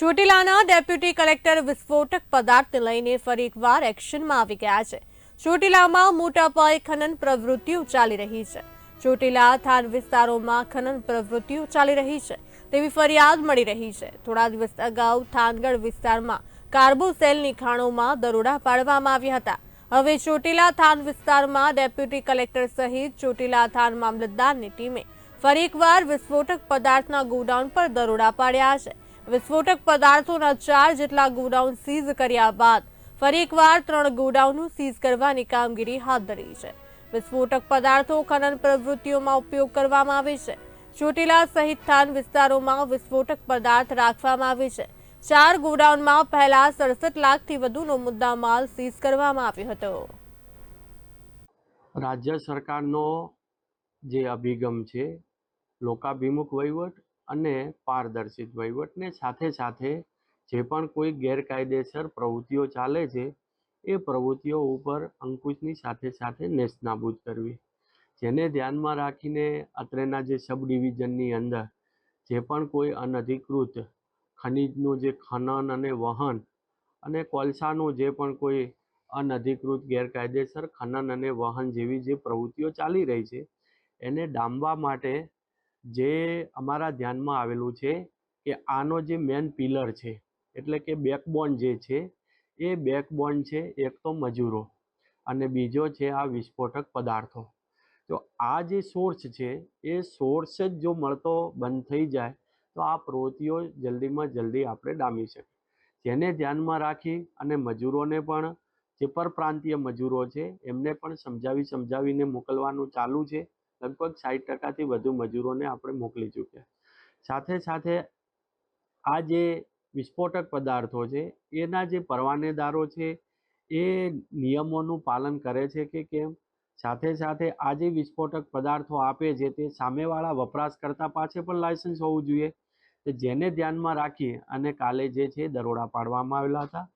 ચોટીલાના deputy collector વિસ્ફોટક પદાર્થને લઈને ફરી એકવાર એક્શનમાં આવી ગયા છે. ચોટીલામાં મોટા પાયે ખનન પ્રવૃત્તિઓ ચાલી રહી છે. ચોટીલા થાન વિસ્તારોમાં ખનન પ્રવૃત્તિઓ ચાલી રહી છે. તેવી ફરિયાદ મળી રહી છે. થોડા દિવસ અગાઉ થાનગઢ વિસ્તારમાં કાર્બોસેલની ખાણોમાં દરોડા પાડવામાં આવ્યા હતા. હવે ચોટીલા થાન વિસ્તારમાં ડેપ્યુટી કલેક્ટર સહિત ચોટીલા થાન મામલતદારની ટીમે ફરી એકવાર વિસ્ફોટક પદાર્થના ગોડાઉન પર દરોડા પાડ્યા છે. વિસ્ફોટક પદાર્થોના ચાર જેટલા ગોડાઉન સીઝ કર્યા બાદ ફરી એકવાર ત્રણ ગોડાઉનનું સીઝ કરવાની કામગીરી હાથ ધરી છે. વિસ્ફોટક પદાર્થો, ખનન પ્રવૃત્તિઓમાં ઉપયોગ કરવામાં આવે છે. ચોટીલા સહિત થાન વિસ્તારોમાં વિસ્ફોટક પદાર્થ રાખવામાં આવે છે. ચાર ગોડાઉનમાં પહેલા સડસઠ લાખથી વધુનો મુદ્દામાલ સીઝ કરવામાં આવ્યો હતો. રાજ્ય સરકારનો જે અભિગમ છે, લોકાભિમુખ વહીવટ અને પારદર્શિત વહીવટને સાથે સાથે જે પણ કોઈ ગેરકાયદેસર પ્રવૃત્તિઓ ચાલે છે, એ પ્રવૃત્તિઓ ઉપર અંકુશની સાથે સાથે નેસ્તનાબૂદ કરવી. જેને ધ્યાનમાં રાખીને અત્રેના જે સબ ડિવિઝનની અંદર જે પણ કોઈ અનધિકૃત ખનિજનું જે ખનન અને વહન અને કોલસાનું જે પણ કોઈ અનધિકૃત ગેરકાયદેસર ખનન અને વહન જેવી જે પ્રવૃત્તિઓ ચાલી રહી છે, એને ડામવા માટે જે અમારા ધ્યાનમાં આવેલું છે કે આનો જે મેન પિલર છે, એટલે કે બેકબોન જે છે, એ બેકબોન છે એક તો મજૂરો અને બીજો છે આ વિસ્ફોટક પદાર્થો. તો આ જે સોર્સ છે, એ સોર્સ જ જો મળતો બંધ થઈ જાય, તો આ પ્રવૃત્તિઓ જલ્દીમાં જલ્દી આપણે ડામી શકીએ જેને ધ્યાનમાં રાખી અને મજૂરોને પણ, જે પરપ્રાંતીય મજૂરો છે, એમને પણ સમજાવી સમજાવીને મોકલવાનું ચાલુ છે. લગભગ સાઠ ટકાથી વધુ મજૂરોને આપણે મોકલી ચૂક્યા. સાથે સાથે આ જે વિસ્ફોટક પદાર્થો છે, એના જે પરવાનેદારો છે, એ નિયમોનું પાલન કરે છે કે કેમ? સાથે સાથે આ જે વિસ્ફોટક પદાર્થો આપે છે, તે સામેવાળા વપરાશકર્તા પાસે પણ લાયસન્સ હોવું જોઈએ. જેને ધ્યાનમાં રાખી અને કાલે જે છે દરોડા પાડવામાં આવેલા હતા.